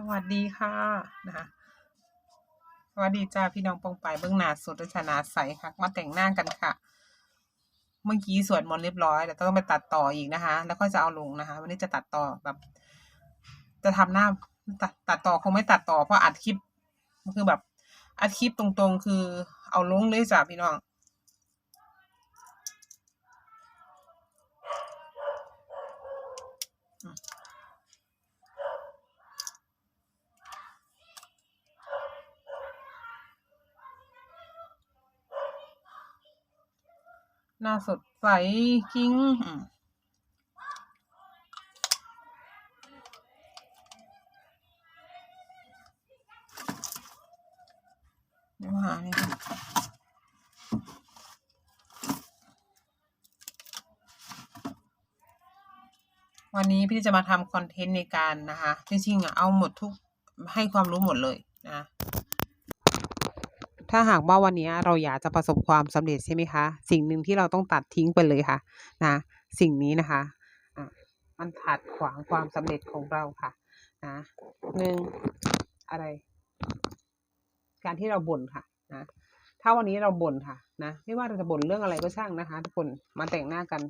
สวัสดีค่ะนะคะสวัสดีจ้าพี่น้องปองไปายเบื้องหน้าสดและชนาใสค่ะ มาแต่งหน้ากันค่ะ เมื่อกี้สวดมนต์เรียบร้อยแต่ต้องไปตัดต่ออีกนะคะ แล้วก็จะเอาลงนะคะ วันนี้จะตัดต่อแบบ จะทำหน้าตัดตัดต่อคงไม่ตัดต่อเพราะอัดคลิปคือแบบอัดคลิปตรงๆ คือเอาลงเลยจ้ะพี่น้อง น้าสดใสกิ้งเดี๋ยวหานี่วันนี้พี่จะมาทำคอนเทนต์ในการนะคะ จริงๆอะเอาหมดทุกให้ความรู้หมดเลยนะ ถ้าหากว่าวันนี้เราอยากจะประสบความสำเร็จใช่ไหมคะ สิ่งหนึ่งที่เราต้องตัดทิ้งไปเลยค่ะนะสิ่งนี้นะคะอะมันขัดขวางความสำเร็จของเราค่ะนะหนึ่งอะไร การที่เราบ่นค่ะนะถ้าวันนี้เราบ่นค่ะนะไม่ว่าเราจะบ่นเรื่องอะไรก็ช่างนะคะ ทุกคนมาแต่งหน้ากัน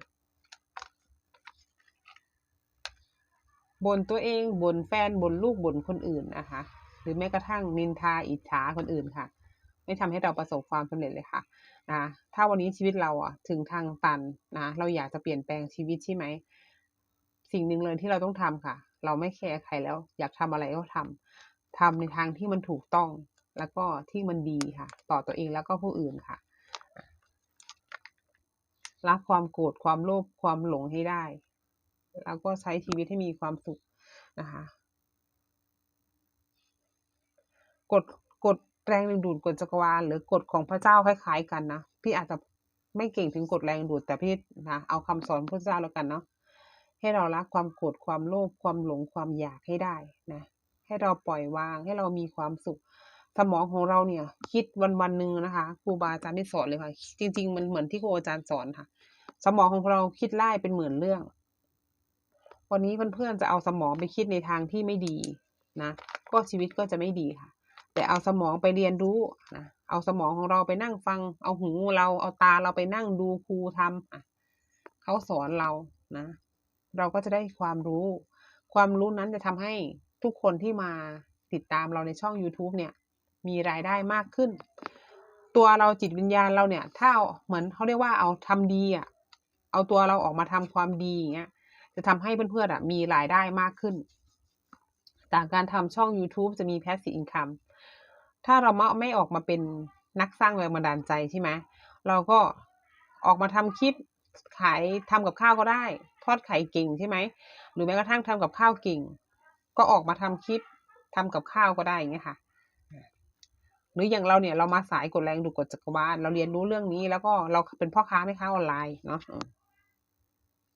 บ่นตัวเองบ่นแฟนบ่นลูกบ่นคนอื่นนะคะ หรือแม้กระทั่งนินทาอิจฉาคนอื่นค่ะ ไม่ทำให้เราประสบความสำเร็จเลยค่ะนะถ้าวันนี้ชีวิตเราอะถึงทางตันนะเราอยากจะเปลี่ยนแปลงชีวิตใช่ไหมสิ่งหนึ่งเลยที่เราต้องทำค่ะ เราไม่แคร์ใครแล้ว อยากทำอะไรก็ทำทำในทางที่มันถูกต้องแล้วก็ที่มันดีค่ะ ต่อตัวเองแล้วก็ผู้อื่นค่ะละความโกรธความโลภความหลงให้ได้ แล้วก็ใช้ชีวิตให้มีความสุขนะคะกฎกฎ แรงดึงดูดกฎจักรวาลหรือกฎของพระเจ้าคล้าย ๆ กันนะพี่อาจจะไม่เก่งถึงกฎแรงดูดแต่พี่นะเอาคำสอนพระเจ้าแล้วกันเนาะให้เราละความโกรธความโลภความหลงความอยากให้ได้นะให้เราปล่อยวางให้เรามีความสุข สมองของเราเนี่ย คิดวันวันหนึ่งนะคะครูบาอาจารย์ที่สอนเลยค่ะ จริง ๆ มันเหมือนที่ครูอาจารย์สอนค่ะ สมองของเราคิดไล่เป็นหมื่นเรื่อง วันนี้เพื่อนๆจะเอาสมองไปคิดในทางที่ไม่ดีนะก็ชีวิตก็จะไม่ดีค่ะ แต่เอาสมองไปเรียนรู้นะเอาสมองของเราไปนั่งฟัง เอาหูเราเอาตาเราไปนั่งดูครูทำอะเขาสอนเรานะ เราก็จะได้ความรู้ ความรู้นั้นจะทำให้ทุกคนที่มาติดตามเราในช่อง YouTube เนี่ย มีรายได้มากขึ้น ตัวเราจิตวิญญาณเราเนี่ย ถ้าเหมือนเขาเรียกว่าเอาทำดีอะเอาตัวเราออกมาทำความดีอย่างเงี้ยจะทำให้เพื่อนๆอะมีรายได้มากขึ้นต่างการทำช่อง YouTube จะมี passive income ถ้าเราไม่ออกมาเป็นนักสร้างแรงบันดาลใจใช่ไหมเราก็ออกมาทำคลิปขายทำกับข้าวก็ได้ ทอดไข่เก่งใช่ไหมหรือแม้กระทั่งทำกับข้าวเก่ง ก็ออกมาทำคลิปทำกับข้าวก็ได้อย่างเงี้ยค่ะ หรืออย่างเราเนี่ยเรามาสายกดแรงดูกดจักรวาลเราเรียนรู้เรื่องนี้ แล้วก็เราเป็นพ่อค้าแม่ค้าออนไลน์เนาะ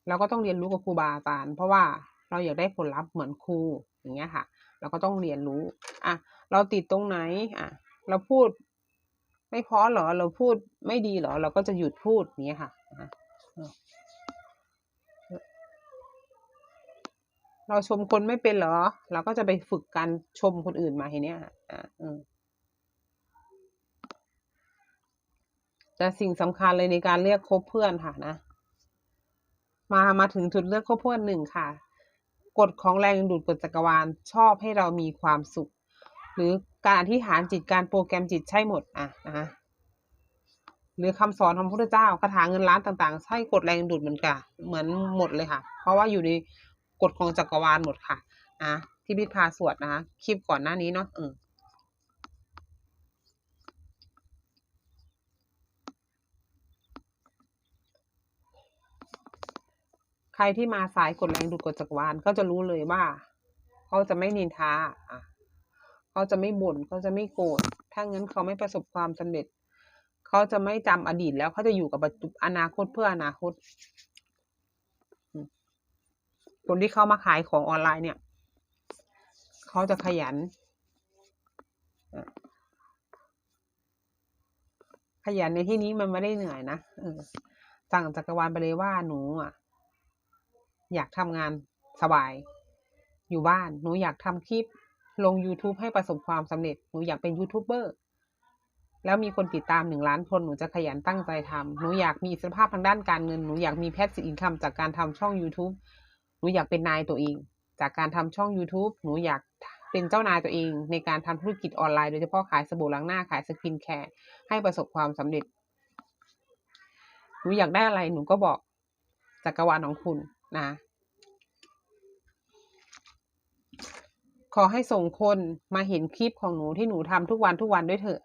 เราก็ต้องเรียนรู้กับครูบาอาจารย์เพราะว่าเราอยากได้ผลลัพธ์เหมือนครูอย่างเงี้ยค่ะ เราก็ต้องเรียนรู้อะ เราติดตรงไหนอะเราพูดไม่พราะเหรอเราพูดไม่ดีเหรอ เราก็จะหยุดพูดอย่างเงี้ยค่ะ เราชมคนไม่เป็นเหรอ เราก็จะไปฝึกการชมคนอื่นมาเห็นเนี้ยอะอืมแต่สิ่งสำคัญเลยในการเลือกคบเพื่อนค่ะนะ มามาถึงจุดเลือกคบเพื่อนหนึ่งค่ะ กฎของแรงดึงดูดกฎจักรวาลชอบให้เรามีความสุข หรือการอธิษฐานจิตการโปรแกรมจิตใช่หมดอะนะคะหรือคำสอนของพระพุทธเจ้าคาถาเงินล้านต่างๆ ใช่กฎแรงดูดเหมือนกันเหมือนหมดเลยค่ะ เพราะว่าอยู่ในกฎของจักรวาลหมดค่ะอะที่พิพาสวดนะคะคลิปก่อนหน้านี้เนาะเออใครที่มาสายกดแรงดูดกดจักรวาลก็จะรู้เลยว่า เขาจะไม่นินทาอะ เขาจะไม่บ่นเขาจะไม่โกรธถ้างั้นเขาไม่ประสบความสำเร็จ เขาจะไม่จำอดีตแล้วเขาจะอยู่กับอนาคตเพื่ออนาคต คนที่เข้ามาขายของออนไลน์เนี่ย เขาจะขยัน ขยันในที่นี้มันไม่ได้เหนื่อยนะเออสั่งจักรวาลไปเลยว่าหนูอะ อยากทำงานสบาย อยู่บ้าน หนูอยากทำคลิป ลง YouTube ให้ประสบความสำเร็จ หนูอยากเป็นยูทูบเบอร์ แล้วมีคนติดตามหนึ่งล้านคน หนูจะขยันตั้งใจทำ หนูอยากมีอิสรภาพทางด้านการเงิน หนูอยากมีแพสซีฟอินคัมจากการทำช่อง YouTube หนูอยากเป็นนายตัวเอง จากการทำช่อง YouTube หนูอยากเป็นเจ้านายตัวเอง ในการทำธุรกิจออนไลน์โดยเฉพาะขายสบู่ล้างหน้า ขายสกินแคร์ ให้ประสบความสำเร็จ หนูอยากได้อะไร หนูก็บอกจักรวาลของคุณนะ ขอให้ส่งคนมาเห็นคลิปของหนูที่หนูทำทุกวันทุกวันด้วยเถอะ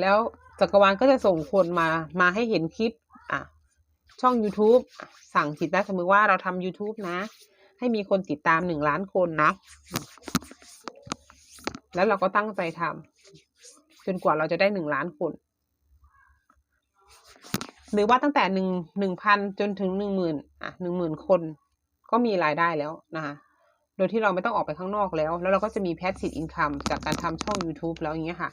แล้วจักรวาลก็จะส่งคนมามาให้เห็นคลิป อะ ช่อง YouTube สั่งผิตไดนะสมมติว่าเราทำ YouTube นะ ให้มีคนติดตามหนึ่งล้านคนนะ แล้วเราก็ตั้งใจทำจนกว่าเราจะได้หนึ่งล้านคน หรือว่าตั้งแต่หนึ่งหนึ่งพันจนถึงหนึ่งหมื่นอะหนึ่งหมื่นคนก็มีรายได้แล้วนะคะโดยที่เราไม่ต้องออกไปข้างนอกแล้ว แล้วเราก็จะมีแพสซีฟอินคัมจากการทำช่อง YouTube แล้วอย่างเงี้ยค่ะ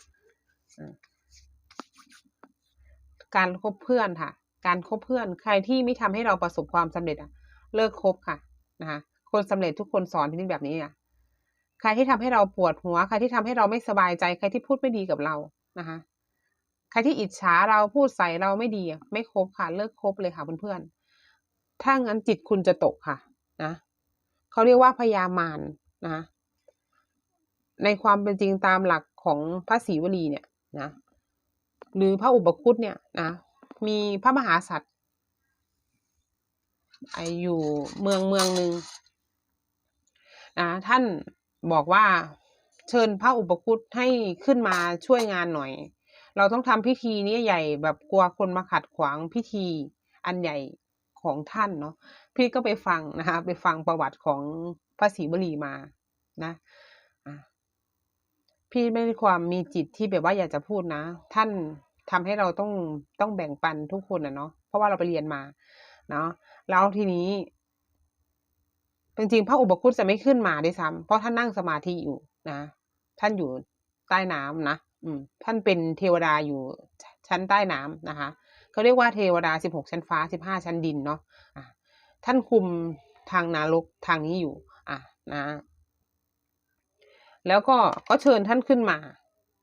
การคบเพื่อนค่ะ การคบเพื่อนใครที่ไม่ทำให้เราประสบความสำเร็จอะ เลิกคบค่ะนะคะคนสำเร็จทุกคนสอนที่นี่แบบนี้อะใครที่ทำให้เราปวดหัว ใครที่ทำให้เราไม่สบายใจ ใครที่พูดไม่ดีกับเรานะคะ ใครที่อิจฉาเราพูดใส่เราไม่ดีไม่คบค่ะ เลิกคบเลยค่ะเพื่อนๆถ้างั้นจิตคุณจะตกค่ะ นะเขาเรียกว่าพยามารนะ ในความเป็นจริงตามหลักของพระศรีวลีเนี่ยนะหรือพระอุปคุตเนี่ยนะมีพระมหาสัตว์ไออยู่เมืองเมืองหนึ่งนะท่านบอกว่าเชิญพระอุปคุตให้ขึ้นมาช่วยงานหน่อย เราต้องทำพิธีนี้ใหญ่แบบกลัวคนมาขัดขวางพิธีอันใหญ่ของท่านเนาะพี่ก็ไปฟังนะคะไปฟังประวัติของพระศรีวลีมานะพี่ไม่ได้ความมีจิตที่แบบว่าอยากจะพูดนะ ท่านทำให้เราต้องต้องแบ่งปันทุกคนนะเนาะเพราะว่าเราไปเรียนมา เนาะแล้วทีนี้จริงๆพระอุปคุตจะไม่ขึ้นมาด้วยซ้ำเพราะท่านนั่งสมาธิอยู่นะ ท่านอยู่ใต้น้ำนะ ท่านเป็นเทวดาอยู่ชั้นใต้น้ำนะคะเขาเรียกว่าเทวดาสิบหกชั้นฟ้าสิบห้าชั้นดินเนาะะท่านคุมทางนารกทางนี้อยู่ อะนะแล้วก็ก็เชิญท่านขึ้นมา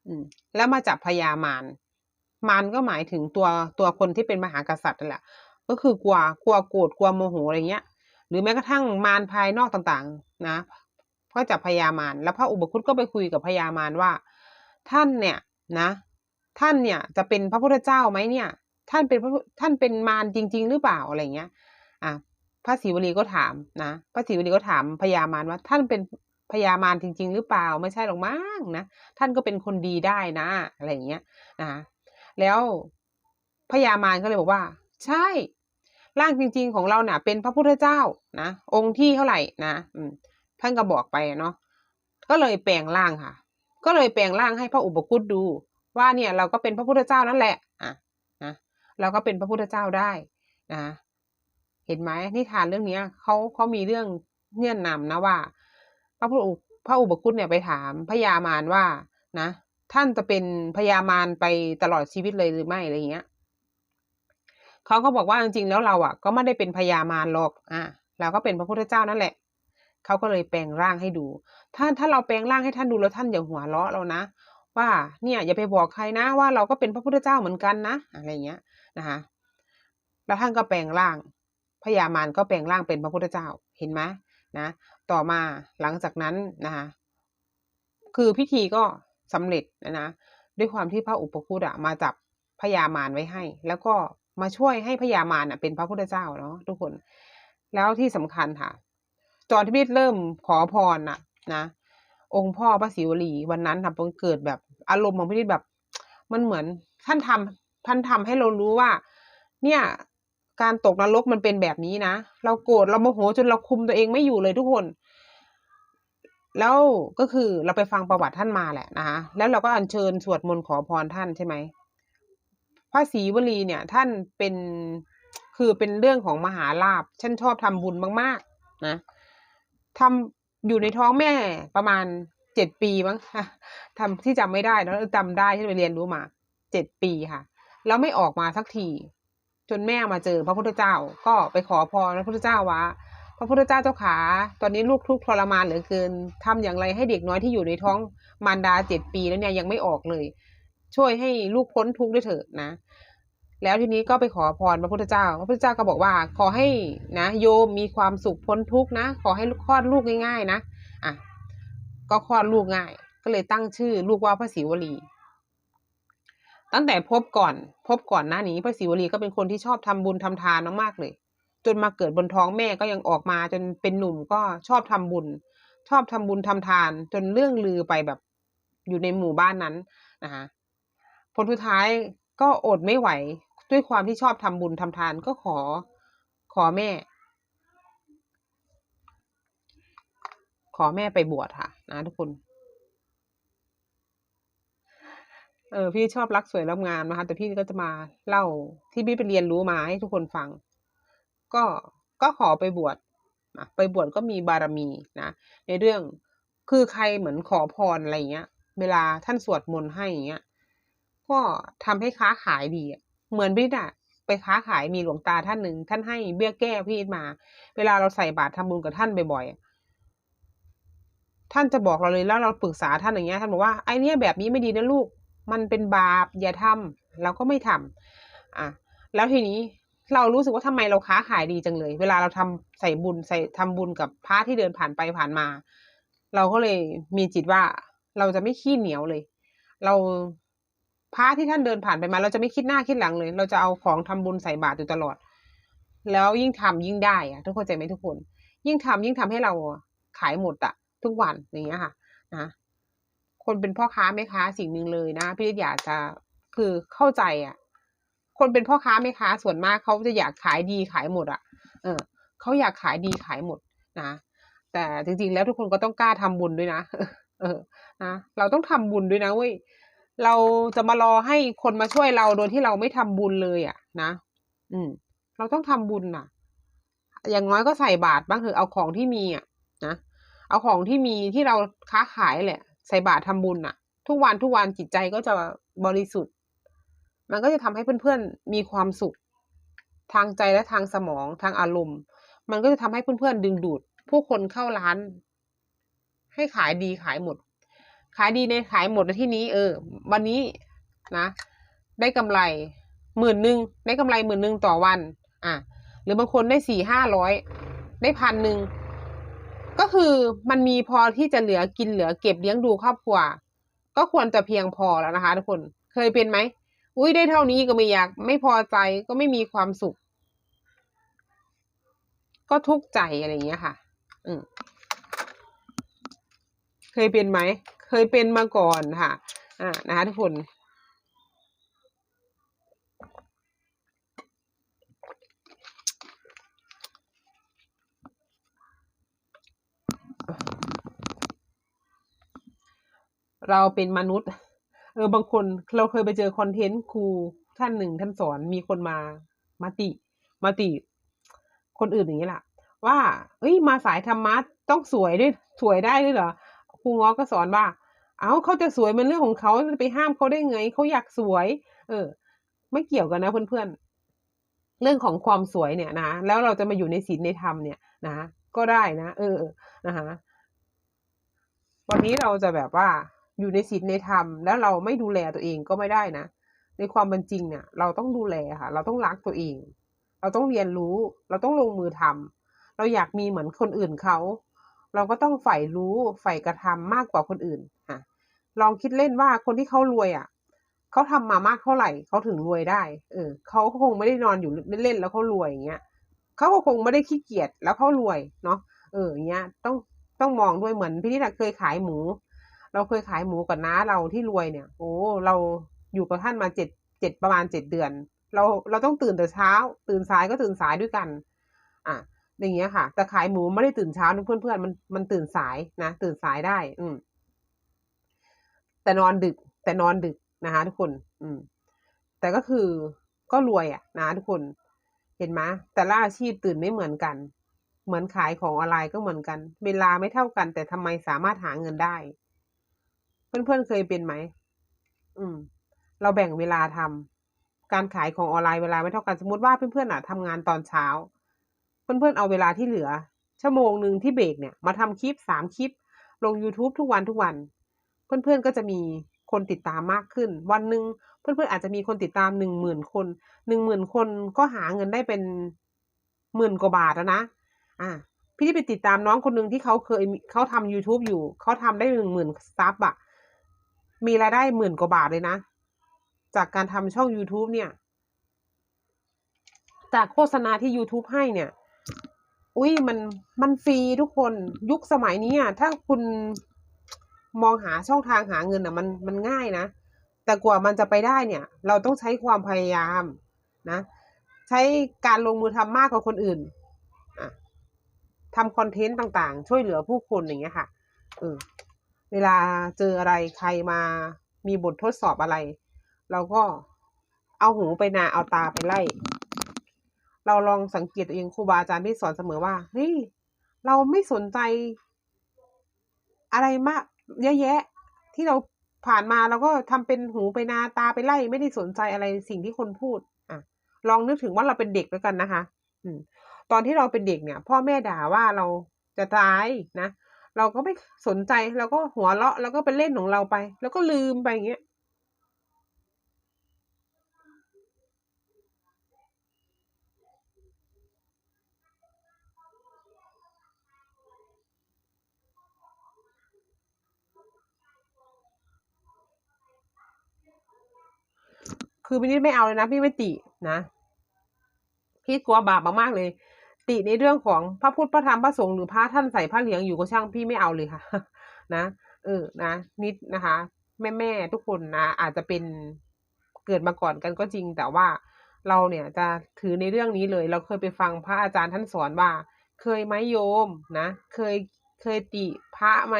อืม แล้วมาจับพญามารมารก็หมายถึงตัวตัวคนที่เป็นมหากษัตริย์นั่นแหละ ก็คือกลัวกลัวโกรธกลัวโมโหอะไรเงี้ย หรือแม้กระทั่งมารภายนอกต่างๆ นะก็จับพญามารแล้วพระอุปคุตก็ไปคุยกับพญามารว่า ท่านเนี่ยนะ ท่านเนี่ยจะเป็นพระพุทธเจ้าไหมเนี่ย ท่านเป็นพระท่านเป็นมารจริง ๆ หรือเปล่าอะไรเงี้ยอะพระศรีวลีก็ถามนะพระศรีวลีก็ถามพญามารว่า ท่านเป็นพญามารจริง ๆ หรือเปล่าไม่ใช่หรอกมั้งนะท่านก็เป็นคนดีได้นะอะไรเงี้ยนะแล้วพญามารก็เลยบอกว่า ใช่ ร่างจริง ๆ ของเราเนี่ยเป็นพระพุทธเจ้านะองค์ที่เท่าไหร่นะอืมท่านก็บอกไปเนาะก็เลยแปลงร่างค่ะ ก็เลยแปลงร่างให้พระอุปคุตดู ว่าเนี่ยเราก็เป็นพระพุทธเจ้านั่นแหละอะนะเราก็เป็นพระพุทธเจ้าได้นะเห็นไหมนิทานเรื่องเนี้ยเขาเขามีเรื่องเงื่อนนำนะว่า พระพุทธพระอุปคุตเนี่ยไปถามพญามารว่านะท่านจะเป็นพญามารไปตลอดชีวิตเลยหรือไม่อะไรเงี้ยเขาก็บอกว่าจริงๆแล้วเราอะ ก็ไม่ได้เป็นพญามารหรอกอะเราก็เป็นพระพุทธเจ้านั่นแหละ เขาก็เลยแปลงร่างให้ดู ถ้าถ้าเราแปลงร่างให้ท่านดูแล้วท่านอย่าหัวเราะเรานะ ว่าเนี่ยอย่าไปบอกใครนะ ว่าเราก็เป็นพระพุทธเจ้าเหมือนกันนะอะไรเงี้ยนะคะแล้วท่านก็แปลงร่างพญามารก็แปลงร่างเป็นพระพุทธเจ้าเห็นไหมนะต่อมาหลังจากนั้นนะคะคือพิธีก็สำเร็จนะนะด้วยความที่พระอุปคุตอะมาจับพญามารไว้ให้ แล้วก็มาช่วยให้พญามารเป็นพระพุทธเจ้าเนาะทุกคน แล้วที่สำคัญค่ะ จอนที่พี่เริ่มขอพรน่ะ นะองค์พ่อพระศิวลีวันนั้นทำเกิดแบบอารมณ์ของพี่แบบ มันเหมือนท่านทำท่านทำให้เรารู้ว่า เนี่ย การตกนรกมันเป็นแบบนี้นะเราโกรธเราโมโหจนเราคุมตัวเองไม่อยู่เลยทุกคน แล้วก็คือเราไปฟังประวัติท่านมาแหละนะคะแล้วเราก็อัญเชิญสวดมนต์ขอพรท่านใช่ไหมพระศรีวลีเนี่ย ท่านเป็นคือเป็นเรื่องของมหาลาภฉันชอบทำบุญมาก ๆ นะ ทำอยู่ในท้องแม่ประมาณเจ็ดปีมั้งค่ะทำที่จำไม่ได้แล้วจำได้ที่ไปเรียนรู้มาเจ็ดปีค่ะ แล้วไม่ออกมาสักที จนแม่มาเจอพระพุทธเจ้า ก็ไปขอพรพระพุทธเจ้าว่าพระพุทธเจ้าเจ้าขา ตอนนี้ลูกทุกข์ทรมานเหลือเกินทำอย่างไรให้เด็กน้อยที่อยู่ในท้องมารดาเจ็ดปีแล้วเนี่ยยังไม่ออกเลย ช่วยให้ลูกพ้นทุกข์ด้วยเถิดนะ แล้วทีนี้ก็ไปขอพรพระพุทธเจ้า พระพุทธเจ้าก็บอกว่า ขอให้นะโยมมีความสุขพ้นทุกข์นะ ขอให้คลอดลูกง่าย ๆ นะอะก็คลอดลูกง่าย ก็เลยตั้งชื่อลูกว่าพระศิวลี ตั้งแต่พบก่อน พบก่อนหน้านี้พระศิวลีก็เป็นคนที่ชอบทำบุญทำทานมากๆเลย จนมาเกิดบนท้องแม่ก็ยังออกมาจนเป็นหนุ่มก็ชอบทำบุญ ชอบทำบุญทำทาน จนเรื่องลือไปแบบอยู่ในหมู่บ้านนั้นนะคะผลสุดท้ายก็อดไม่ไหว ด้วยความที่ชอบทำบุญทำทานก็ขอขอแม่ ขอแม่ไปบวชค่ะ นะทุกคนเออพี่ชอบรักสวยรักงามนะคะแต่พี่ก็จะมาเล่าที่พี่ไปเรียนรู้มาให้ทุกคนฟัง ก็ก็ขอไปบวชนะไปบวชก็มีบารมีนะในเรื่องคือใครเหมือนขอพรอะไรเงี้ย เวลาท่านสวดมนต์ให้อย่างเงี้ยก็ทำให้ค้าขายดีอะ เหมือนพี่น่ะ ไปค้าขายมีหลวงตาท่านหนึ่งท่านให้เบี้ยแก้พี่มา เวลาเราใส่บาตรทำบุญกับท่านบ่อยๆท่านจะบอกเราเลยแล้วเราปรึกษาท่านอย่างเงี้ยท่านบอกว่าไอเนี้ยแบบนี้ไม่ดีนะลูก มันเป็นบาปอย่าทำเราก็ไม่ทำอะ แล้วทีนี้เรารู้สึกว่าทำไมเราค้าขายดีจังเลย เวลาเราทำใส่บุญใส่ทำบุญกับพระที่เดินผ่านไปผ่านมา เราก็เลยมีจิตว่าเราจะไม่ขี้เหนียวเลย เรา พระที่ท่านเดินผ่านไปมา เราจะไม่คิดหน้าคิดหลังเลย เราจะเอาของทำบุญใส่บาตรอยู่ตลอด แล้วยิ่งทำยิ่งได้อะทุกคนใจไหมทุกคน ยิ่งทำยิ่งทำให้เราขายหมดอะทุกวันอย่างเงี้ยค่ะนะคนเป็นพ่อค้าแม่ค้าสิ่งหนึ่งเลยนะพี่อยากจะคือเข้าใจอะคนเป็นพ่อค้าแม่ค้าส่วนมากเขาจะอยากขายดีขายหมดอะเออเขาอยากขายดีขายหมดนะแต่จริงๆแล้วทุกคนก็ต้องกล้าทำบุญด้วยนะเออนะเราต้องทำบุญด้วยนะเว้ย เราจะมารอให้คนมาช่วยเราโดยที่เราไม่ทำบุญเลยอะ นะ อืม เราต้องทำบุญน่ะ อย่างน้อยก็ใส่บาตรบ้างเถอะเอาของที่มีอะนะเอาของที่มีที่เราค้าขายแหละ ใส่บาตรทำบุญน่ะ ทุกวันทุกวันจิตใจก็จะบริสุทธิ์ มันก็จะทำให้เพื่อนๆมีความสุข ทางใจและทางสมองทางอารมณ์ มันก็จะทำให้เพื่อนๆดึงดูด ผู้คนเข้าร้าน ให้ขายดีขายหมด ขายดีในขายหมดในที่นี้ เออ วันนี้นะ ได้กำไรหมื่นหนึ่งได้กำไรหมื่นหนึ่งต่อวัน อะ หรือบางคนได้สี่ห้าร้อยได้พันหนึ่งก็คือมันมีพอที่จะเหลือกินเหลือเก็บเลี้ยงดูครอบครัว ก็ควรจะเพียงพอแล้วนะคะ ทุกคนเคยเป็นไหมอุ้ยได้เท่านี้ก็ไม่อยาก ไม่พอใจก็ไม่มีความสุข ก็ทุกข์ใจอะไรอย่างเงี้ยค่ะ อืมเคยเป็นไหม ยเป็นมาก่อนค่ะ อ่านะคะทุกคนเราเป็นมนุษย์ เออบางคนเราเคยไปเจอคอนเทนต์ครูท่านหนึ่งท่านสอนมีคนมามาติ มาติ คนอื่นอย่างนี้แหละว่าเอ้ยมาสายธรรมะต้องสวยด้วยสวยได้ด้วยเหรอครูง้อก็สอนว่า เอาเขาจะสวยเป็นเรื่องของเขาจะไปห้ามเขาได้ไงเขาอยากสวย เออ ไม่เกี่ยวกันนะเพื่อนๆเรื่องของความสวยเนี่ยนะแล้วเราจะมาอยู่ในศีลในธรรมเนี่ยนะก็ได้นะเออนะคะวันนี้เราจะแบบว่าอยู่ในศีลในธรรม แล้วเราไม่ดูแลตัวเองก็ไม่ได้นะในความเป็นจริงเนี่ย เราต้องดูแลค่ะ เราต้องรักตัวเอง เราต้องเรียนรู้ เราต้องลงมือทำเราอยากมีเหมือนคนอื่นเขา เราก็ต้องใฝ่รู้ใฝ่กระทำมากกว่าคนอื่น ลองคิดเล่นว่าคนที่เขารวยอะเขาทำมามากเท่าไหร่เขาถึงรวยได้ เออเขาคงไม่ได้นอนอยู่เล่นๆแล้วเขารวยอย่างเงี้ยเขาก็คงไม่ได้ขี้เกียจแล้วเขารวยเนาะเอออย่างเงี้ยต้องต้องมองด้วยเหมือนพี่นิดเคยขายหมู เราเคยขายหมูกับน้าเราที่รวยเนี่ย โอ้เราอยู่กับท่านมาเจ็ดเจ็ดประมาณเจ็ดเดือน เราเราต้องตื่นแต่เช้า ตื่นสายก็ตื่นสายด้วยกัน อะอย่างเงี้ยค่ะ แต่ขายหมูไม่ได้ตื่นเช้าเพื่อนเพื่อนมันมันตื่นสายนะตื่นสายได้ อืม แต่นอนดึก แต่นอนดึกนะคะทุกคน อืม แต่ก็คือก็รวยอะนะทุกคน เห็นไหมแต่ละอาชีพตื่นไม่เหมือนกัน เหมือนขายของออนไลน์ก็เหมือนกัน เวลาไม่เท่ากัน แต่ทำไมสามารถหาเงินได้ เพื่อนๆเคยเป็นไหมอืม เราแบ่งเวลาทำการขายของออนไลน์เวลาไม่เท่ากันสมมติว่าเพื่อนๆอะทำงานตอนเช้า เพื่อนๆเอาเวลาที่เหลือ ชั่วโมงหนึ่งที่เบรกเนี่ยมาทำคลิปสามคลิป ลง YouTube ทุกวันทุกวัน เพื่อนๆก็จะมีคนติดตามมากขึ้น วันหนึ่งเพื่อนๆอาจจะมีคนติดตามหนึ่งหมื่นคนหนึ่งหมื่นคนก็หาเงินได้เป็นหมื่นกว่าบาทแล้วนะ อ่าพี่ที่ไปติดตามน้องคนหนึ่งที่เขาเคยเขาทำ YouTube อยู่ เขาทำได้หนึ่งหมื่นซับอะมีรายได้หมื่นกว่าบาทเลยนะ จากการทำช่อง YouTube เนี่ย จากโฆษณาที่ YouTube ให้เนี่ย อุ้ยมันมันฟรีทุกคนยุคสมัยนี้อะถ้าคุณ มองหาช่องทางหาเงินอะมันมันง่ายนะ แต่กว่ามันจะไปได้เนี่ย เราต้องใช้ความพยายามนะ ใช้การลงมือทำมากกว่าคนอื่นอะทำคอนเทนต์ต่างๆ ช่วยเหลือผู้คนอย่างเงี้ยค่ะเออเวลาเจออะไรใครมามีบททดสอบอะไร เราก็เอาหูไปนาเอาตาไปไล่ เราลองสังเกตตัวเองครูบาอาจารย์ที่สอนเสมอว่าเฮ้ยเราไม่สนใจอะไรมาก เยอะแยะ ที่เราผ่านมาเราก็ทำเป็นหูไปนาตาไปไล่ไม่ได้สนใจอะไรสิ่งที่คนพูด อะ ลองนึกถึงว่าเราเป็นเด็กแล้วกันนะคะ อืม ตอนที่เราเป็นเด็กเนี่ย พ่อแม่ด่าว่าเราจะตายนะเราก็ไม่สนใจเราก็หัวเราะแล้วก็ไปเล่นของเราไป แล้วก็ลืมไปอย่างเงี้ย คือพี่นิดไม่เอาเลยนะพี่ไม่ตินะพี่กลัวบาปมากๆเลย ติในเรื่องของพระพุทธพระธรรมพระสงฆ์หรือพระท่านใส่ผ้าเหลืองอยู่ก็ช่างพี่ไม่เอาเลยค่ะ นะเออนะ นิดนะคะ แม่แม่ๆทุกคนนะอาจจะเป็นเกิดมาก่อนกันก็จริง แต่ว่าเราเนี่ยจะถือในเรื่องนี้เลย เราเคยไปฟังพระอาจารย์ท่านสอนว่า เคยไหมโยมนะเคยเคยติพระไหม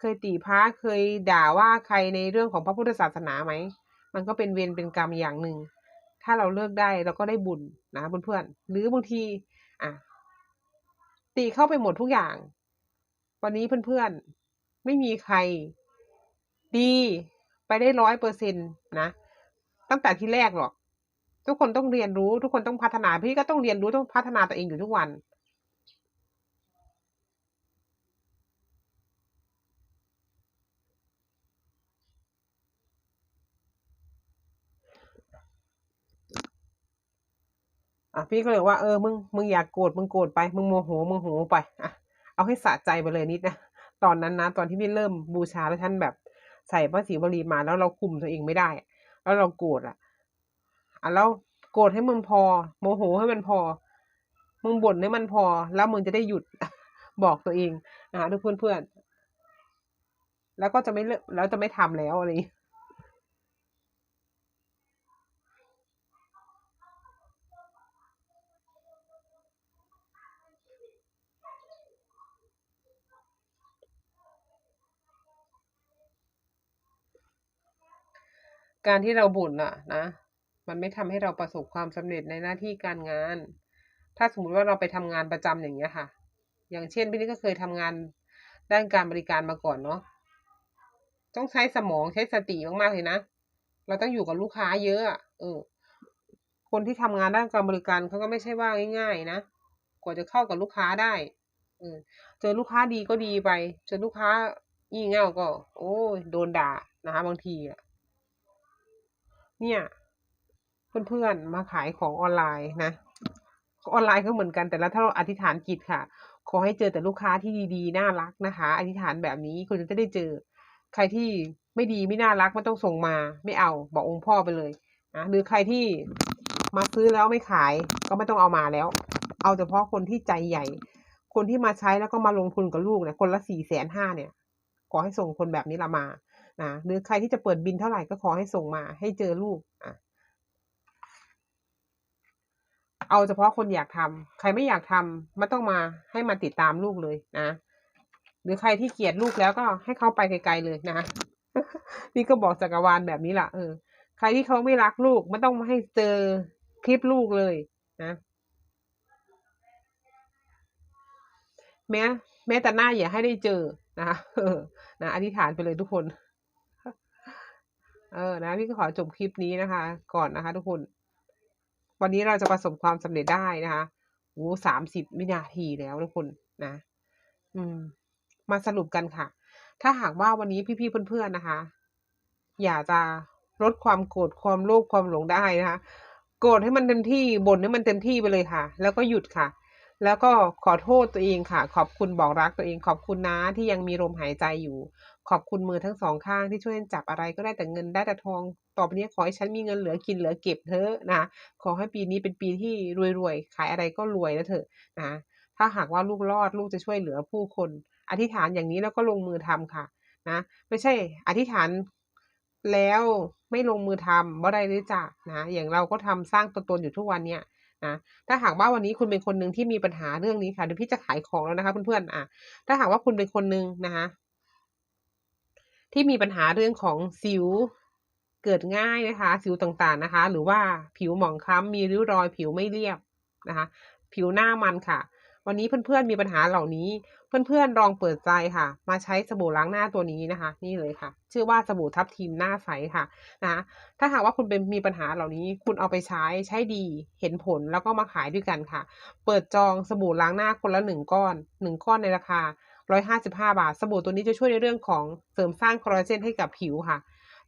เคยติพระเคยด่าว่าใครในเรื่องของพระพุทธศาสนาไหม มันก็เป็นเวรเป็นกรรมอย่างหนึ่ง ถ้าเราเลิกได้เราก็ได้บุญนะเพื่อนๆหรือบางทีอะตีเข้าไปหมดทุกอย่าง วันนี้เพื่อนๆไม่มีใคร ดีไปได้ร้อยเปอร์เซ็นต์นะตั้งแต่ที่แรกหรอก ทุกคนต้องเรียนรู้ ทุกคนต้องพัฒนาพี่ก็ต้องเรียนรู้ต้องพัฒนาตัวเองอยู่ทุกวัน อะพี่ก็เลยว่าเออมึงมึงอยากโกรธมึงโกรธไป มึงโมโหมึงโหไปอะเอาให้สะใจไปเลยนิดนะตอนนั้นนะตอนที่พี่เริ่มบูชาแล้วท่านแบบ ใส่พระศรีวลีมาแล้วเราคุมตัวเองไม่ได้ แล้วเราโกรธอะอะแล้วโกรธให้มึงพอ โมโหให้มันพอ มึงบ่นให้มันพอ แล้วมึงจะได้หยุดบอกตัวเองนะคะทุกเพื่อนเพื่อนๆแล้วก็จะไม่เลิกแล้วจะไม่ทำแล้วอะไรอย่างงี้ การที่เราบ่นอะนะ มันไม่ทำให้เราประสบความสำเร็จในหน้าที่การงาน ถ้าสมมติว่าเราไปทำงานประจำอย่างเงี้ยค่ะ อย่างเช่นพี่นี่ก็เคยทำงานด้านการบริการมาก่อนเนาะ ต้องใช้สมองใช้สติมากๆเลยนะ เราต้องอยู่กับลูกค้าเยอะอะเออ คนที่ทำงานด้านการบริการเขาก็ไม่ใช่ว่าง่าย ๆ นะ กว่าจะเข้ากับลูกค้าได้เออเจอลูกค้าดีก็ดีไป เจอลูกค้างี่เง่าก็ โอ้ยโดนด่านะคะบางทีอะ เนี่ยเพื่อนๆมาขายของออนไลน์นะออนไลน์ก็เหมือนกันแต่ละถ้าเราอธิษฐานจิตค่ะ ขอให้เจอแต่ลูกค้าที่ดีๆน่ารักนะคะ อธิษฐานแบบนี้คุณจะได้เจอ ใครที่ไม่ดีไม่น่ารักไม่ต้องส่งมา ไม่เอาบอกองค์พ่อไปเลยนะหรือใครที่มาซื้อแล้วไม่ขายก็ไม่ต้องเอามาแล้ว เอาเฉพาะคนที่ใจใหญ่ คนที่มาใช้แล้วก็มาลงทุนกับลูกเนี่ยคนละสี่แสนห้าเนี่ย ขอให้ส่งคนแบบนี้ละมา นะหรือใครที่จะเปิดบินเท่าไหร่ก็ขอให้ส่งมาให้เจอลูกอะเอาเฉพาะคนอยากทำใครไม่อยากทำไม่ต้องมาให้มาติดตามลูกเลยนะ หรือใครที่เกลียดลูกแล้วก็ให้เขาไปไกลๆเลยนะ นี่ก็บอกจักรวาลแบบนี้ล่ะเออ ใครที่เขาไม่รักลูกไม่ต้องมาให้เจอคลิปลูกเลยนะแม้แม้แต่หน้าอย่าให้ได้เจอนะคะนะอธิษฐานไปเลยทุกคน เออนะพี่ก็ขอจบคลิปนี้นะคะ ก่อนนะคะทุกคน วันนี้เราจะประสบความสำเร็จได้นะคะโอ้สามสิบวินาทีแล้วทุกคนนะ อืม มาสรุปกันค่ะ ถ้าหากว่าวันนี้พี่ๆเพื่อนๆนะคะ อยากจะลดความโกรธความโลภความหลงได้นะคะ โกรธให้มันเต็มที่บ่นให้มันเต็มที่ไปเลยค่ะ แล้วก็หยุดค่ะ แล้วก็ขอโทษตัวเองค่ะ ขอบคุณบอกรักตัวเอง ขอบคุณนะที่ยังมีลมหายใจอยู่ ขอบคุณมือทั้งสองข้างที่ช่วยจับอะไรก็ได้แต่เงินได้แต่ทอง ต่อไปนี้ขอให้ฉันมีเงินเหลือกินเหลือเก็บเถอะนะ ขอให้ปีนี้เป็นปีที่รวยๆ ขายอะไรก็รวยแล้วเถอะนะ ถ้าหากว่าลูกรอดลูกจะช่วยเหลือผู้คน อธิษฐานอย่างนี้แล้วก็ลงมือทำค่ะ นะ ไม่ใช่ อธิษฐานแล้วไม่ลงมือทำบ่ได้เลยจ้ะนะ อย่างเราก็ทำสร้างตัวตนอยู่ทุกวันเนี่ย นะถ้าหากว่าวันนี้คุณเป็นคนหนึ่งที่มีปัญหาเรื่องนี้ค่ะเดี๋ยวพี่จะขายของแล้วนะคะเพื่อนๆอะถ้าหากว่าคุณเป็นคนหนึ่งนะคะที่มีปัญหาเรื่องของสิวเกิดง่ายนะคะ สิวต่างๆนะคะ หรือว่าผิวหมองคล้ำมีริ้วรอยผิวไม่เรียบนะคะ ผิวหน้ามันค่ะ วันนี้เพื่อนๆมีปัญหาเหล่านี้ เพื่อนๆลองเปิดใจค่ะ มาใช้สบู่ล้างหน้าตัวนี้นะคะ นี่เลยค่ะ ชื่อว่าสบู่ทับทิมหน้าใสค่ะนะถ้าหากว่าคุณเป็นมีปัญหาเหล่านี้ คุณเอาไปใช้ใช้ดีเห็นผลแล้วก็มาขายด้วยกันค่ะ เปิดจองสบู่ล้างหน้าคนละหนึ่งก้อนหนึ่งก้อนในราคาร้อยห้าสิบห้าบาท สบู่ตัวนี้จะช่วยในเรื่องของเสริมสร้างคอลลาเจนให้กับผิวค่ะ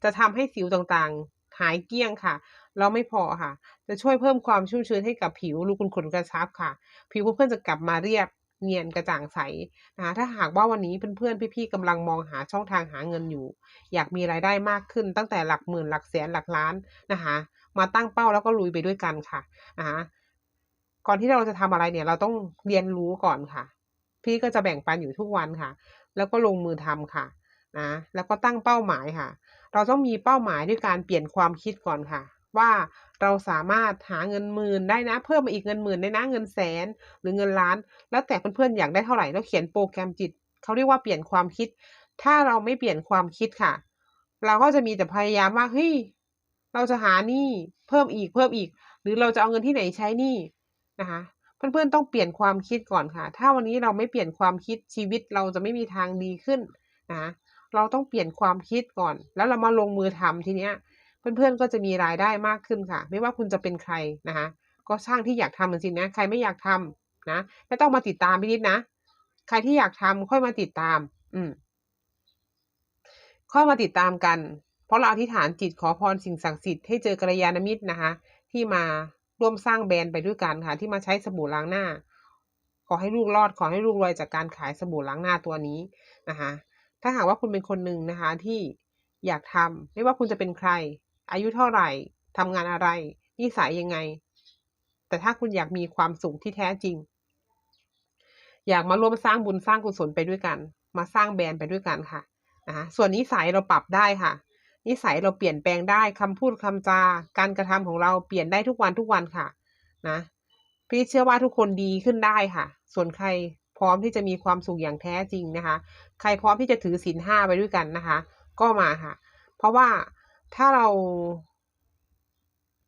จะทำให้สิวต่างๆ หายเกลี้ยงค่ะแล้วไม่พอค่ะ จะช่วยเพิ่มความชุ่มชื้นให้กับผิวรูขุมขนกระชับค่ะ ผิวเพื่อนๆจะกลับมาเรียบ เนียนกระจ่างใสนะคะถ้าหากว่าวันนี้เพื่อนๆพี่ๆกำลังมองหาช่องทางหาเงินอยู่ อยากมีรายได้มากขึ้นตั้งแต่หลักหมื่นหลักแสนหลักล้านนะคะมาตั้งเป้าแล้วก็ลุยไปด้วยกันค่ะนะคะก่อนที่เราจะทำอะไรเนี่ย เราต้องเรียนรู้ก่อนค่ะ พี่ก็จะแบ่งปันอยู่ทุกวันค่ะ แล้วก็ลงมือทำค่ะนะแล้วก็ตั้งเป้าหมายค่ะ เราต้องมีเป้าหมายด้วยการเปลี่ยนความคิดก่อนค่ะ ว่าเราสามารถหาเงินหมื่นได้นะ เพิ่มมาอีกเงินหมื่นได้นะเงินแสน หรือเงินล้าน แล้วแต่เพื่อนๆอยากได้เท่าไหร่แล้วเขียนโปรแกรมจิตเขาเรียกว่าเปลี่ยนความคิด ถ้าเราไม่เปลี่ยนความคิดค่ะ เราก็จะมีแต่พยายามว่าเฮ้ยเราจะหานี่เพิ่มอีกเพิ่มอีก หรือเราจะเอาเงินที่ไหนใช้นี่นะคะเพื่อนๆต้องเปลี่ยนความคิดก่อนค่ะ ถ้าวันนี้เราไม่เปลี่ยนความคิดชีวิตเราจะไม่มีทางดีขึ้นนะเราต้องเปลี่ยนความคิดก่อน แล้วเรามาลงมือทำทีเนี้ย เพื่อนๆก็จะมีรายได้มากขึ้นค่ะ ไม่ว่าคุณจะเป็นใครนะคะ ก็ช่างที่อยากทำจริงๆนะ ใครไม่อยากทำนะไม่ต้องมาติดตามพี่นิดนะ ใครที่อยากทำค่อยมาติดตาม อืมค่อยมาติดตามกัน เพราะเราอธิษฐานจิตขอพรสิ่งศักดิ์สิทธิ์ให้เจอกัลยาณมิตรนะคะ ที่มาร่วมสร้างแบรนด์ไปด้วยกันค่ะ ที่มาใช้สบู่ล้างหน้า ขอให้ลูกรอดขอให้ลูกรวยจากการขายสบู่ล้างหน้าตัวนี้นะคะ ถ้าหากว่าคุณเป็นคนหนึ่งนะคะที่อยากทำไม่ว่าคุณจะเป็นใคร อายุเท่าไหร่ทำงานอะไร นิสัยยังไง แต่ถ้าคุณอยากมีความสุขที่แท้จริง อยากมาร่วมสร้างบุญสร้างกุศลไปด้วยกัน มาสร้างแบรนด์ไปด้วยกันค่ะนะคะส่วนนิสัยเราปรับได้ค่ะ นิสัยเราเปลี่ยนแปลงได้คำพูดคำจา การกระทำของเราเปลี่ยนได้ทุกวันทุกวันค่ะ นะพี่เชื่อว่าทุกคนดีขึ้นได้ค่ะ ส่วนใครพร้อมที่จะมีความสุขอย่างแท้จริงนะคะ ใครพร้อมที่จะถือศีลห้าไปด้วยกันนะคะ ก็มาค่ะ เพราะว่า ถ้าเรา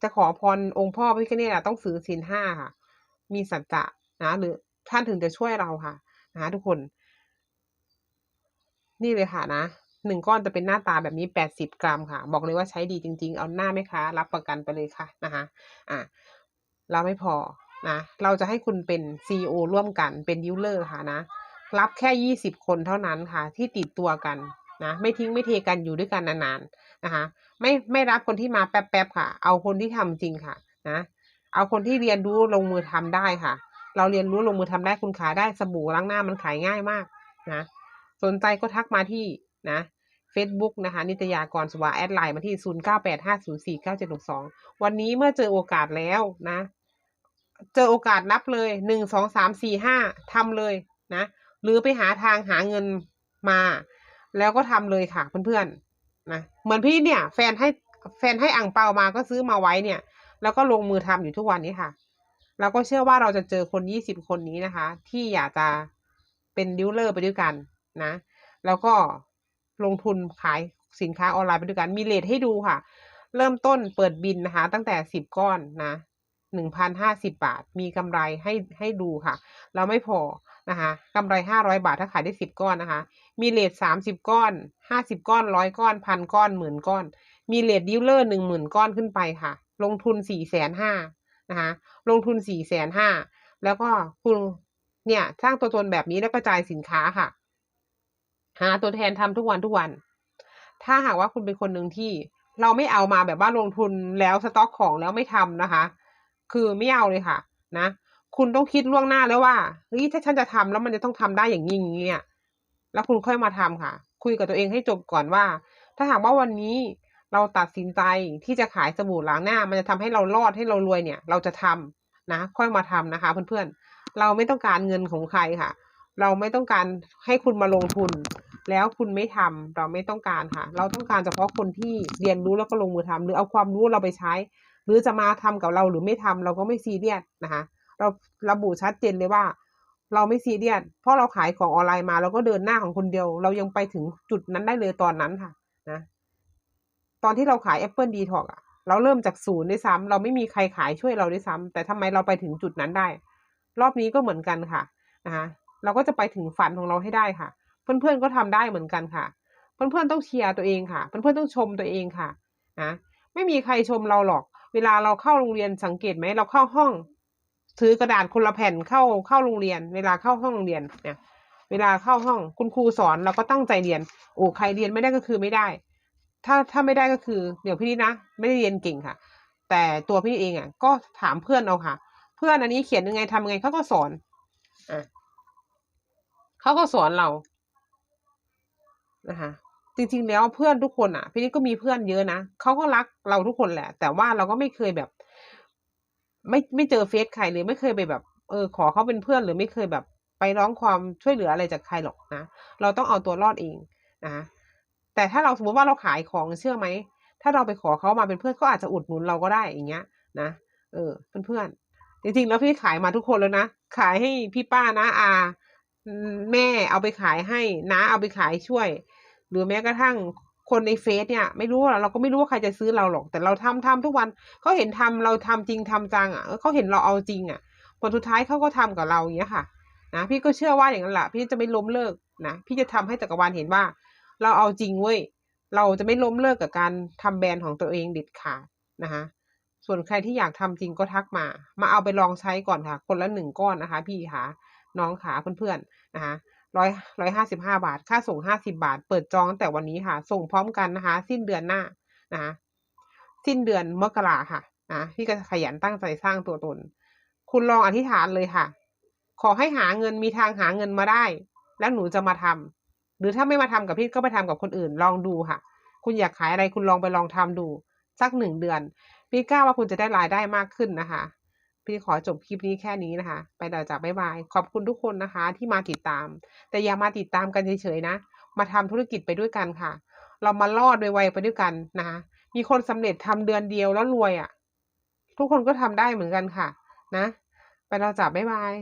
จะขอพรองค์พ่อพระพิฆเนศต้องซื้อศีลห้าค่ะ มีสัจจะนะ หรือท่านถึงจะช่วยเราค่ะนะทุกคน นี่เลยค่ะนะหนึ่งก้อนจะเป็นหน้าตาแบบนี้แปดสิบกรัมค่ะ บอกเลยว่าใช้ดีจริง ๆ เอาหน้าไหมคะ รับประกันไปเลยค่ะนะคะอะเราไม่พอนะเราจะให้คุณเป็นซีอร่วมกันเป็นดิวเลอร์ค่ะนะ รับแค่ยี่สิบคนเท่านั้นค่ะ ที่ติดตัวกัน นะไม่ทิ้งไม่เทกันอยู่ด้วยกันนานๆนะคะ ไม่ไม่รับคนที่มาแป๊บๆค่ะ เอาคนที่ทำจริงค่ะนะเอาคนที่เรียนรู้ลงมือทำได้ค่ะ เราเรียนรู้ลงมือทำได้คุณขายได้สบู่ล้างหน้ามันขายง่ายมากนะสนใจก็ทักมาที่นะ Facebook นะคะ นิตยากรสวาแอดไลน์มาที่ 0985049762 วันนี้เมื่อเจอโอกาสแล้วนะ เจอโอกาสนับเลยหนึ่งสองสามสี่ห้าทำเลยนะ หรือไปหาทางหาเงินมา แล้วก็ทำเลยค่ะเพื่อนๆนะเหมือนพี่เนี่ย แฟนให้แฟนให้อ่างเปามาก็ซื้อมาไว้เนี่ย แล้วก็ลงมือทำอยู่ทุกวันนี้ค่ะเราก็เชื่อว่าเราจะเจอคนยี่สิบคนนี้นะคะ ที่อยากจะเป็นดิวเลอร์ไปด้วยกันนะ แล้วก็ลงทุนขายสินค้าออนไลน์ไปด้วยกัน มีเลทให้ดูค่ะ เริ่มต้นเปิดบินนะคะ ตั้งแต่สิบก้อนนะหนึ่งพันห้าสิบบาท มีกำไรให้ให้ดูค่ะ เราไม่พอ นะคะกำไรห้าร้อยบาทถ้าขายได้สิบก้อนนะคะ มีเลทสามสิบก้อนห้าสิบก้อนร้อยก้อนพันก้อนหมื่นก้อน มีเลทดิวเลอร์หนึ่งหมื่นก้อนขึ้นไปค่ะ ลงทุนสี่แสนห้านะคะลงทุนสี่แสนห้าแล้วก็คุณเนี่ยสร้างตัวตนแบบนี้แล้วกระจายสินค้าค่ะ หาตัวแทนทำทุกวันทุกวัน ถ้าหากว่าคุณเป็นคนหนึ่งที่เราไม่เอามาแบบว่าลงทุนแล้วสต็อกของแล้วไม่ทำนะคะ คือไม่เอาเลยค่ะ นะ คุณต้องคิดล่วงหน้าแล้วว่าเฮ้ยถ้าฉันจะทำแล้วมันจะต้องทำได้อย่างนี้อย่างนี้แล้วคุณค่อยมาทำค่ะ คุยกับตัวเองให้จบก่อนว่า ถ้าหากว่าวันนี้เราตัดสินใจที่จะขายสบู่ล้างหน้า มันจะทำให้เรารอดให้เรารวยเนี่ย เราจะทำนะ ค่อยมาทำนะคะ เพื่อนๆ เราไม่ต้องการเงินของใครค่ะ เราไม่ต้องการให้คุณมาลงทุน แล้วคุณไม่ทำเราไม่ต้องการค่ะ เราต้องการเฉพาะคนที่เรียนรู้แล้วก็ลงมือทำหรือเอาความรู้เราไปใช้ หรือจะมาทำกับเราหรือไม่ทำเราก็ไม่ซีเรียสนะคะ เราระบุชัดเจนเลยว่า เราไม่ซีเรียสเพราะเราขายของออนไลน์มาเราก็เดินหน้าของคนเดียว เรายังไปถึงจุดนั้นได้เลยตอนนั้นค่ะนะตอนที่เราขาย Apple d t o x อะเราเริ่มจากศูนย์ด้วยซ้ำเราไม่มีใครขายช่วยเราด้วยซ้ำแต่ทำไมเราไปถึงจุดนั้นได้ รอบนี้ก็เหมือนกันค่ะนะคะเราก็จะไปถึงฝันของเราให้ได้ค่ะ เพื่อนๆก็ทำได้เหมือนกันค่ะ เพื่อนๆต้องเชียร์ตัวเองค่ะ เพื่อนๆต้องชมตัวเองค่ะนะไม่มีใครชมเราหรอก เวลาเราเข้าโรงเรียนสังเกตไหมเราเข้าห้อง ถือกระดาษคนละแผ่นเข้าเข้าโรงเรียน เวลาเข้าห้องโรงเรียนเนี่ย เวลาเข้าห้องคุณครูสอนเราก็ตั้งใจเรียน โอ้ใครเรียนไม่ได้ก็คือไม่ได้ ถ้าถ้าไม่ได้ก็คือเดี๋ยวพี่นี่นะไม่ได้เรียนเก่งค่ะ แต่ตัวพี่เองอะ ก็ถามเพื่อนเอาค่ะ เพื่อนอันนี้เขียนยังไงทำยังไงเขาก็สอนอะเขาก็สอนเรานะคะจริงๆแล้วเพื่อนทุกคนอะ พี่นี่ก็มีเพื่อนเยอะนะเขาก็รักเราทุกคนแหละ แต่ว่าเราก็ไม่เคยแบบ ไม่ไม่เจอเฟซใครเลยไม่เคยไปแบบ เออ ขอเขาเป็นเพื่อนหรือไม่เคยแบบไปร้องความช่วยเหลืออะไรจากใครหรอกนะ เราต้องเอาตัวรอดเองนะแต่ถ้าเราสมมติว่าเราขายของเชื่อไหม ถ้าเราไปขอเขามาเป็นเพื่อนก็อาจจะอุดหนุนเราก็ได้อย่างเงี้ย นะ เออเพื่อนๆจริงๆแล้วพี่ขายมาทุกคนแล้วนะ ขายให้พี่ป้านะอา แม่เอาไปขายให้น้าเอาไปขายช่วย หรือแม้กระทั่ง คนในเฟซเนี่ยไม่รู้เราก็ไม่รู้ว่าใครจะซื้อเราหรอก แต่เราทำทำทุกวันเขาเห็นทำเราทำจริงทำจังอะเขาเห็นเราเอาจริงอะผลสุดท้ายเขาก็ทำกับเราอย่างเงี้ยค่ะนะพี่ก็เชื่อว่าอย่างนั้นแหละพี่จะไม่ล้มเลิกนะพี่จะทำให้จักรวาลเห็นว่า เราเอาจริงเว้ยเราจะไม่ล้มเลิกกับการทำแบรนด์ของตัวเองเด็ดขาดนะคะส่วนใครที่อยากทำจริงก็ทักมา มาเอาไปลองใช้ก่อนค่ะ คนละหนึ่งก้อนนะคะ พี่ขาน้องขาเพื่อนๆนะคะ ร้อยร้อยห้าสิบห้าบาท ค่าส่งห้าสิบาท เปิดจองตั้งแต่วันนี้ค่ะ ส่งพร้อมกันนะคะ สิ้นเดือนหน้านะคะสิ้นเดือนมกราค่ะนะพี่ก็ขยันตั้งใจสร้างตัวตน คุณลองอธิษฐานเลยค่ะ ขอให้หาเงินมีทางหาเงินมาได้ แล้วหนูจะมาทำหรือถ้าไม่มาทำกับพี่ก็ไปทำกับคนอื่นลองดูค่ะ คุณอยากขายอะไรคุณลองไปลองทำดู สักหนึ่งเดือน พี่กล้าว่าคุณจะได้รายได้มากขึ้นนะคะ พี่ขอจบคลิปนี้แค่นี้นะคะ ไปต่อจากบ๊ายบาย ขอบคุณทุกคนนะคะ ที่มาติดตาม แต่อย่ามาติดตามกันเฉยๆนะ มาทำธุรกิจไปด้วยกันค่ะ เรามารอดไวๆไปด้วยกันนะคะมีคนสำเร็จทำเดือนเดียวแล้วรวยอะ่ะ ทุกคนก็ทำได้เหมือนกันค่ะ นะ ไปแล้วจ้ะบ๊ายบาย